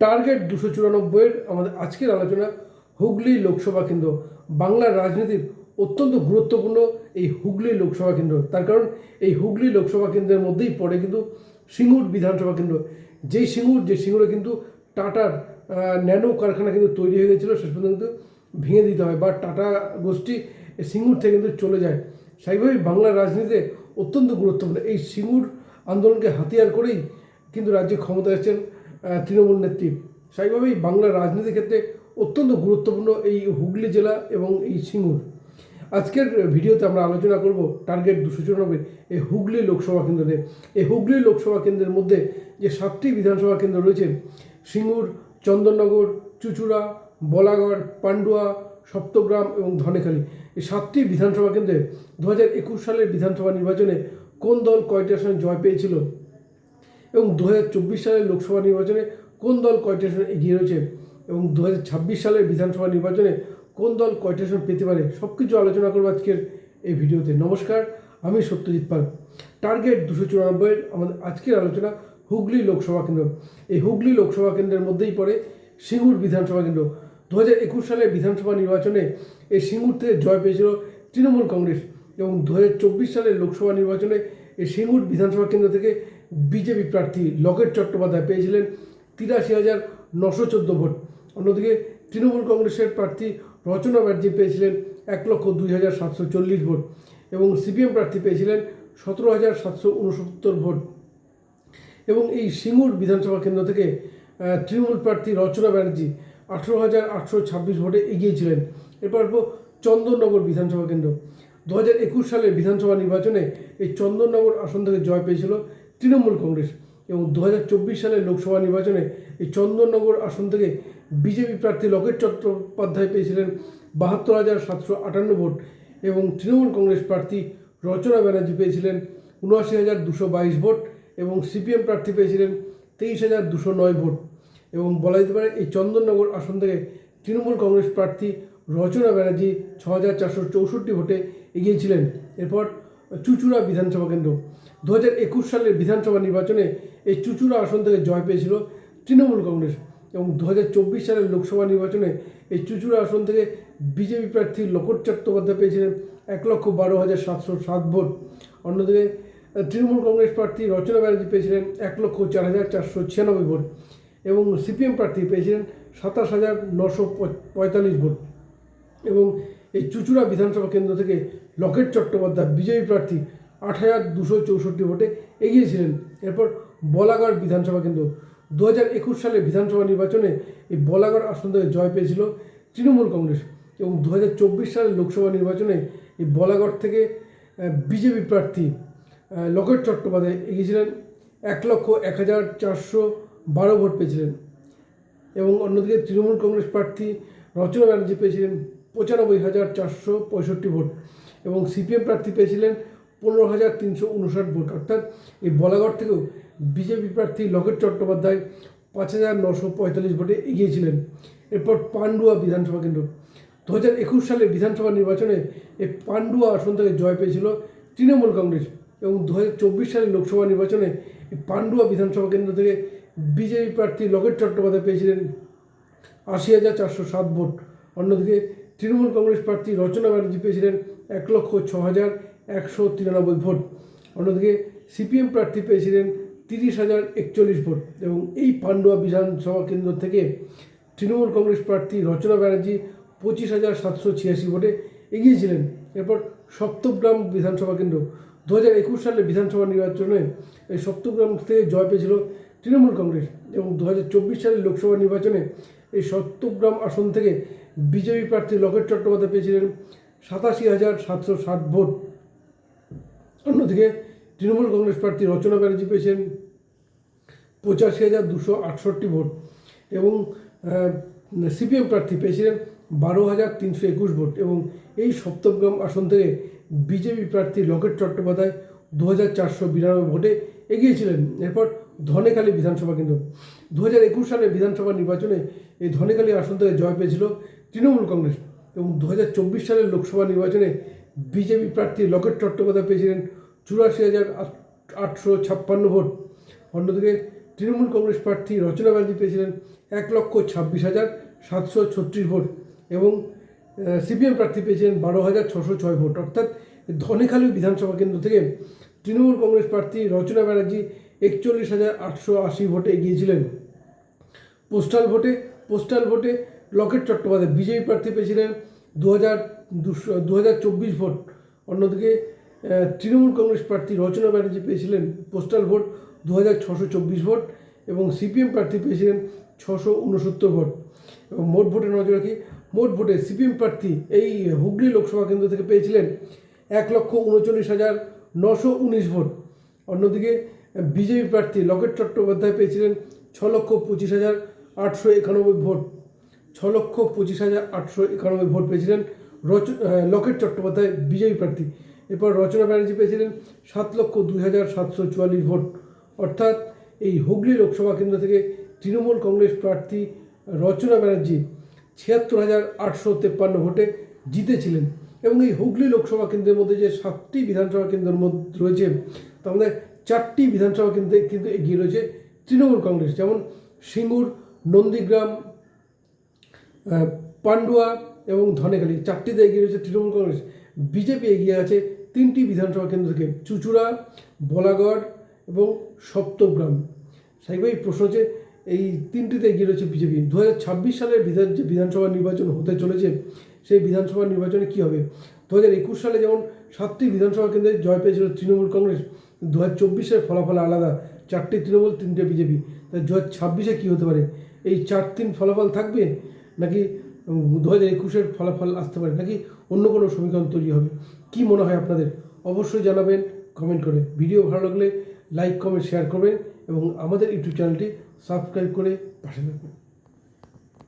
Target দুশো চুরানব্বইয়ের আমাদের আজকের আলোচনা হুগলি লোকসভা কেন্দ্র। বাংলার রাজনীতির অত্যন্ত গুরুত্বপূর্ণ এই হুগলি লোকসভা কেন্দ্র। তার কারণ এই হুগলি লোকসভা কেন্দ্রের মধ্যেই পড়ে কিন্তু সিঙ্গুর বিধানসভা কেন্দ্র। যেই সিঙ্গুর যে সিঙ্গুরে কিন্তু টাটার ন্যানো কারখানা কিন্তু তৈরি হয়ে গেছিল শেষ পর্যন্ত কিন্তু ভেঙে দিতে হয় বা টাটা গোষ্ঠী সিঙ্গুর থেকে কিন্তু চলে যায়। স্বাভাবিকভাবেই বাংলার রাজনীতিতে অত্যন্ত গুরুত্বপূর্ণ। এই সিঙ্গুর আন্দোলনকে হাতিয়ার করেই কিন্তু রাজ্যে ক্ষমতা আহ, তৃণমূল নেত্রী। স্বাভাবিকভাবেই বাংলার রাজনীতির ক্ষেত্রে অত্যন্ত গুরুত্বপূর্ণ এই হুগলি জেলা এবং এই সিঙ্গুর। আজকের ভিডিওতে আমরা আলোচনা করব টার্গেট দুশো চুরানব্বই এই হুগলি লোকসভা কেন্দ্রে। এই হুগলি লোকসভা কেন্দ্রের মধ্যে যে সাতটি বিধানসভা কেন্দ্র রয়েছে, সিঙ্গুর, চন্দননগর, চুচুড়া, বলাগড়, পান্ডুয়া, সপ্তগ্রাম এবং ধনেখালী। এই সাতটি বিধানসভা কেন্দ্রে দু হাজার একুশ সালের বিধানসভা নির্বাচনে কোন দল কয়টি আসনে জয় পেয়েছিল? এবং দু হাজার চব্বিশ সালের লোকসভা নির্বাচনে কোন দল কয়টি আসন এগিয়ে রয়েছে এবং দু হাজার ছাব্বিশ সালের বিধানসভা নির্বাচনে কোন দল কয়টি আসন পেতে পারে সব কিছু আলোচনা করব আজকের এই ভিডিওতে। নমস্কার, আমি সত্যজিৎ পাল। টার্গেট দুশো চুরানব্বইয়ের আমাদের আজকের আলোচনা হুগলি লোকসভা কেন্দ্র। এই হুগলি লোকসভা কেন্দ্রের মধ্যেই পড়ে সিঙ্গুর বিধানসভা কেন্দ্র। দু হাজার একুশ সালের বিধানসভা নির্বাচনে এই সিঙ্গুর থেকে জয় পেয়েছিল তৃণমূল কংগ্রেস এবং দু হাজার চব্বিশ সালের লোকসভা নির্বাচনে এই সিঙ্গুর বিধানসভা কেন্দ্র থেকে বিজেপি প্রার্থী লকেট চট্টোপাধ্যায় পেয়েছিলেন তিরাশি হাজার নশো চোদ্দ ভোট। অন্যদিকে তৃণমূল কংগ্রেসের প্রার্থী রচনা ব্যানার্জি পেয়েছিলেন এক লক্ষ দুই হাজার সাতশো চল্লিশ ভোট এবং সিপিএম প্রার্থী পেয়েছিলেন সতেরো হাজার সাতশো উনসত্তর ভোট। এবং এই সিঙ্গুর বিধানসভা কেন্দ্র থেকে তৃণমূল প্রার্থী রচনা ব্যানার্জি আঠেরো হাজার আটশো ছাব্বিশ ভোটে এগিয়েছিলেন এরপর চন্দননগর বিধানসভা কেন্দ্র। দু হাজার একুশ সালের বিধানসভা নির্বাচনে এই চন্দননগর আসন থেকে জয় পেয়েছিল তৃণমূল কংগ্রেস এবং দু হাজার চব্বিশ সালের লোকসভা নির্বাচনে এই চন্দননগর আসন থেকে বিজেপি প্রার্থী লকেট চট্টোপাধ্যায় পেয়েছিলেন বাহাত্তর হাজার সাতশো আটান্ন ভোট এবং তৃণমূল কংগ্রেস প্রার্থী রচনা ব্যানার্জি পেয়েছিলেন উনআশি হাজার দুশো বাইশ ভোট এবং সিপিএম প্রার্থী পেয়েছিলেন তেইশ হাজার দুশো নয় ভোট এবং বলা যেতে পারে এই চন্দননগর আসন থেকে তৃণমূল কংগ্রেস প্রার্থী রচনা ব্যানার্জি ছ হাজার চারশো চৌষট্টি ভোটে এগিয়েছিলেন। এরপর চুচুড়া বিধানসভা কেন্দ্র। দু হাজার একুশ সালের বিধানসভা নির্বাচনে এই চুচুড়া আসন থেকে জয় পেয়েছিল তৃণমূল কংগ্রেস এবং দু হাজার চব্বিশ সালের লোকসভা নির্বাচনে এই চুচুড়া আসন থেকে বিজেপি প্রার্থী লোকট চট্টোপাধ্যায় পেয়েছিলেন এক লক্ষ বারো হাজার সাতশো সাত ভোট। অন্যদিকে তৃণমূল কংগ্রেস প্রার্থী রচনা ব্যানার্জি পেয়েছিলেন এক লক্ষ চার হাজার চারশো ছিয়ানব্বই ভোট এবং সিপিএম প্রার্থী পেয়েছিলেন সাতাশ হাজার নশো পঁয়তাল্লিশ ভোট এবং এই চুচুড়া বিধানসভা কেন্দ্র থেকে লকেট চট্টোপাধ্যায় বিজয়ী প্রার্থী আট হাজার দুশো চৌষট্টি ভোটে এগিয়েছিলেন এরপর বলাগড় বিধানসভা কেন্দ্র। দু হাজার একুশ সালের বিধানসভা নির্বাচনে এই বলাগড় আসন থেকে জয় পেয়েছিল তৃণমূল কংগ্রেস এবং দু হাজার চব্বিশ সালের লোকসভা নির্বাচনে এই বলাগড় থেকে বিজেপি প্রার্থী লকেট চট্টোপাধ্যায় এগিয়েছিলেন। এক লক্ষ এক হাজার চারশো বারো ভোট পেয়েছিলেন এবং অন্যদিকে তৃণমূল কংগ্রেস প্রার্থী রচনা ব্যানার্জি পেয়েছিলেন পঁচানব্বই হাজার চারশো পঁয়ষট্টি ভোট এবং সিপিএম প্রার্থী পেয়েছিলেন পনেরো হাজার তিনশো উনষাট ভোট। অর্থাৎ এই বলাগড় থেকেও বিজেপি প্রার্থী লকেট চট্টোপাধ্যায় পাঁচ হাজার নশো পঁয়তাল্লিশ ভোটে এগিয়েছিলেন। এরপর পান্ডুয়া বিধানসভা কেন্দ্র। দু হাজার একুশ সালের বিধানসভা নির্বাচনে এই পান্ডুয়া আসন থেকে জয় পেয়েছিল তৃণমূল কংগ্রেস এবং দু হাজার চব্বিশ সালের লোকসভা নির্বাচনে পান্ডুয়া বিধানসভা কেন্দ্র থেকে বিজেপি প্রার্থী লকেট চট্টোপাধ্যায় পেয়েছিলেন আশি হাজার চারশো সাত ভোট। অন্যদিকে তৃণমূল কংগ্রেস প্রার্থী রচনা ব্যানার্জি পেয়েছিলেন এক লক্ষ ছ হাজার একশো তিরানব্বই ভোট। অন্যদিকে সিপিএম প্রার্থী পেয়েছিলেন তিরিশ হাজার একচল্লিশ ভোট এবং এই পান্ডুয়া বিধানসভা কেন্দ্র থেকে তৃণমূল কংগ্রেস প্রার্থী রচনা ব্যানার্জি পঁচিশ হাজার সাতশো ছিয়াশি ভোটে এগিয়েছিলেন এরপর সপ্তগ্রাম বিধানসভা কেন্দ্র। দু হাজার একুশ সালে বিধানসভা নির্বাচনে এই সপ্তগ্রাম থেকে জয় পেয়েছিল তৃণমূল কংগ্রেস এবং দু হাজার চব্বিশ সালের লোকসভা নির্বাচনে এই সত্যগ্রাম আসন থেকে বিজেপি প্রার্থী লকেট চট্টোপাধ্যায় পেয়েছিলেন সাতাশি হাজার সাতশো ষাট ভোট। অন্যদিকে তৃণমূল কংগ্রেস প্রার্থী রচনা ব্যানার্জি পেয়েছেন পঁচাশি হাজার দুশো আটষট্টি ভোট এবং সিপিএম প্রার্থী পেয়েছিলেন বারো হাজার তিনশো একুশ ভোট এবং এই সপ্তমগ্রাম আসন থেকে বিজেপি প্রার্থী লকেট চট্টোপাধ্যায় দু হাজার চারশো বিরানব্বই ভোটে এগিয়েছিলেন। এরপর ধনেখালী বিধানসভা কেন্দ্র। দু হাজার একুশ সালের বিধানসভা নির্বাচনে এই ধনেখালী আসন থেকে জয় পেয়েছিল তৃণমূল কংগ্রেস এবং দু হাজার চব্বিশ সালের লোকসভা নির্বাচনে বিজেপি প্রার্থী লকেট চট্টোপাধ্যায় পেয়েছিলেন চুরাশি হাজার আটশো ছাপ্পান্ন ভোট। অন্যদিকে তৃণমূল কংগ্রেস প্রার্থী রচনা ব্যানার্জি পেয়েছিলেন এক লক্ষ ছাব্বিশ হাজার সাতশো ছত্রিশ ভোট এবং সিপিএম প্রার্থী পেয়েছিলেন বারো হাজার ছশো ছয় ভোট। অর্থাৎ ধনেখালি বিধানসভা কেন্দ্র থেকে তৃণমূল কংগ্রেস প্রার্থী রচনা ব্যানার্জি একচল্লিশ হাজার আটশো আশি ভোটে এগিয়েছিলেন। পোস্টাল ভোটে পোস্টাল ভোটে লকেট চট্টোপাধ্যায় বিজেপি প্রার্থী পেয়েছিলেন দু হাজার দুশো দু হাজার চব্বিশ ভোট। অন্যদিকে তৃণমূল কংগ্রেস প্রার্থী রচনা ব্যানার্জি পেয়েছিলেন পোস্টাল ভোট দু হাজার ছশো চব্বিশ ভোট এবং সিপিএম প্রার্থী পেয়েছিলেন ছশো উনসত্তর ভোট। এবং মোট ভোটে নজর রাখি, মোট ভোটে সিপিএম প্রার্থী এই হুগলি লোকসভা কেন্দ্র থেকে পেয়েছিলেন এক লক্ষ উনচল্লিশ হাজার নশো উনিশ ভোট। অন্যদিকে বিজেপি প্রার্থী লকেট চট্টোপাধ্যায় পেয়েছিলেন ছ লক্ষ পঁচিশ হাজার আটশো একানব্বই ভোট। ছ লক্ষ পঁচিশ হাজার আটশো একানব্বই ভোট পেয়েছিলেন রচ লকেট চট্টোপাধ্যায়, বিজেপি প্রার্থী। এরপর রচনা ব্যানার্জি পেয়েছিলেন সাত লক্ষ দুই হাজার সাতশো চুয়াল্লিশ ভোট। অর্থাৎ এই হুগলি লোকসভা কেন্দ্র থেকে তৃণমূল কংগ্রেস প্রার্থী রচনা ব্যানার্জি ছিয়াত্তর হাজার আটশো তেপ্পান্ন ভোটে জিতেছিলেন। এবং এই হুগলি লোকসভা কেন্দ্রের মধ্যে যে সাতটি বিধানসভা কেন্দ্রের মধ্যে রয়েছে, তার মধ্যে চারটি বিধানসভা কেন্দ্রে কিন্তু এগিয়ে রয়েছে তৃণমূল কংগ্রেস। যেমন সিঙ্গুর, নন্দীগ্রাম পান্ডুয়া এবং ধনেখালি চারটিতে এগিয়ে রয়েছে তৃণমূল কংগ্রেস। বিজেপি এগিয়ে আছে তিনটি বিধানসভা কেন্দ্র থেকে চুচুড়া, বলাগড় এবং সপ্তগ্রাম। স্বাভাবিক প্রশ্ন হচ্ছে, এই তিনটিতে এগিয়ে রয়েছে বিজেপি। দু হাজার ছাব্বিশ সালের বিধান, যে বিধানসভা নির্বাচন হতে চলেছে সেই বিধানসভা নির্বাচনে কী হবে? দু হাজার একুশ সালে যেমন সাতটি বিধানসভা কেন্দ্রে জয় পেয়েছিল তৃণমূল কংগ্রেস দু হাজার চব্বিশের ফলাফল আলাদা, চারটি তৃণমূল, তিনটে বিজেপি। তাই দু হাজার ছাব্বিশে কী হতে পারে? এই চার তিন ফলাফল থাকবে নাকি দু হাজার একুশের ফলাফল আসতে পারে নাকি অন্য কোনো সমীকরণ তৈরি হবে? কি মনে হয় আপনাদের? অবশ্যই জানাবেন কমেন্ট করে। ভিডিও ভালো লাগলে লাইক, কমেন্ট, শেয়ার করবেন এবং আমাদের ইউটিউব চ্যানেলটি সাবস্ক্রাইব করে পাশে থাকবেন।